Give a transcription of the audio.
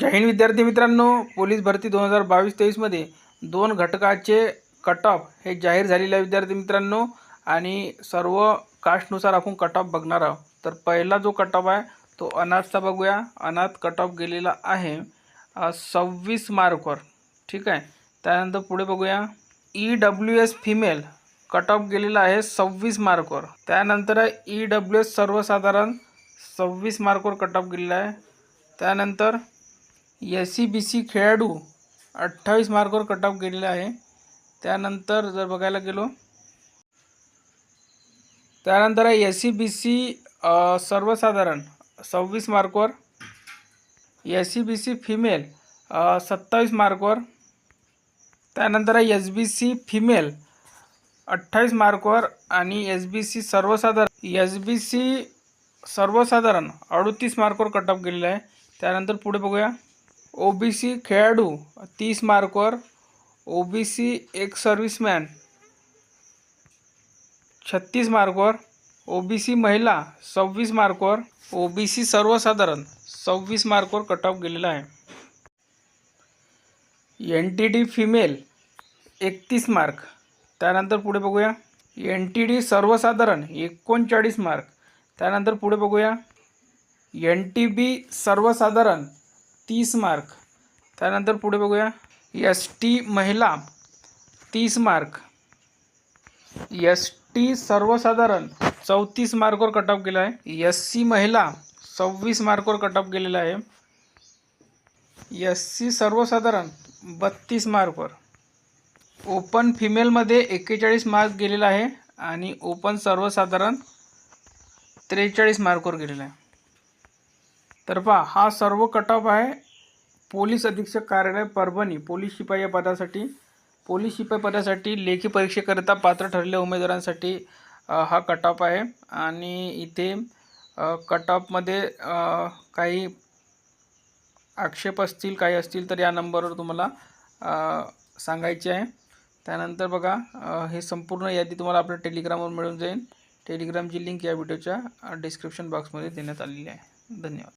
जय हिंद विद्यार्थी मित्रांनो पोलीस भरती दोन हजार बावीस तेवीसमध्ये दोन घटकाचे कट ऑफ हे जाहीर झालेले आहे विद्यार्थी मित्रांनो. आणि सर्व कास्टनुसार आपण कट ऑफ बघणार आहोत. तर पहिला जो कट ऑफ आहे तो अनाथचा बघूया. अनाथ कट ऑफ गेलेला आहे सव्वीस मार्कवर. ठीक आहे? त्यानंतर पुढे बघूया. E W S female cut off गेलेला आहे सव्वीस मार्कवर. त्यानंतर ई डब्ल्यू एस सर्वसाधारण सव्वीस मार्कवर कट ऑफ गेलेला आहे. त्यानंतर एस सी बी सी खेळाडू अठ्ठावीस मार्कवर कट ऑफ गेलेला आहे. त्यानंतर जर बघायला गेलो त्यानंतर आहे एस सी बी सी सर्वसाधारण सव्वीस मार्कवर S C B C female सत्तावीस मार्कवर त्यानंतर आहे एस बी सी फिमेल अठ्ठावीस मार्कवर आणि एस बी सी सर्वसाधारण एस बी सी सर्वसाधारण अडतीस मार्कवर कट ऑफ गेलेला आहे. त्यानंतर पुढे बघूया. ओ बी सी खेळाडू तीस मार्कवर ओ बी सी एक सर्व्हिसमॅन छत्तीस मार्कवर ओ बी सी महिला सव्वीस मार्कवर ओ बी सी सर्वसाधारण सव्वीस मार्कवर कट ऑफ गेलेला आहे. एन टी डी फिमेल एकतीस मार्क. त्यानंतर पुढे बघूया. एन टी डी सर्वसाधारण एकोणचाळीस मार्क. त्यानंतर पुढे बघूया. एन टी बी सर्वसाधारण तीस मार्क. त्यानंतर पुढे बघूया. एस टी महिला तीस मार्क. एस टी सर्वसाधारण चौतीस मार्कवर कट ऑफ गेला आहे. एस सी महिला सव्वीस मार्कवर कट ऑफ गेलेला आहे. एस सी सर्वसाधारण बत्तीस मार्कवर. ओपन फिमेलमध्ये एक्केचाळीस मार्क गेलेला आहे आणि ओपन सर्वसाधारण त्रेचाळीस मार्कवर गेलेला आहे. तर पहा हा सर्व कटऑफ आहे. पोलीस अधीक्षक कार्यालय परभणी. पोलीस शिपाई या पदासाठी पोलीस शिपाई पदासाठी लेखी परीक्षेकरिता पात्र ठरलेल्या उमेदवारांसाठी हा कट ऑफ आहे. आणि इथे कट ऑफमध्ये काही आक्षेप असतील काही असतील तर या नंबरवर तुम्हाला सांगायचे आहे. त्यानंतर बघा हे संपूर्ण यादी तुम्हाला आपल्या टेलिग्रामवर मिळून जाईल. टेलिग्रामची लिंक या व्हिडिओच्या डिस्क्रिप्शन बॉक्समध्ये देण्यात आलेली आहे. धन्यवाद.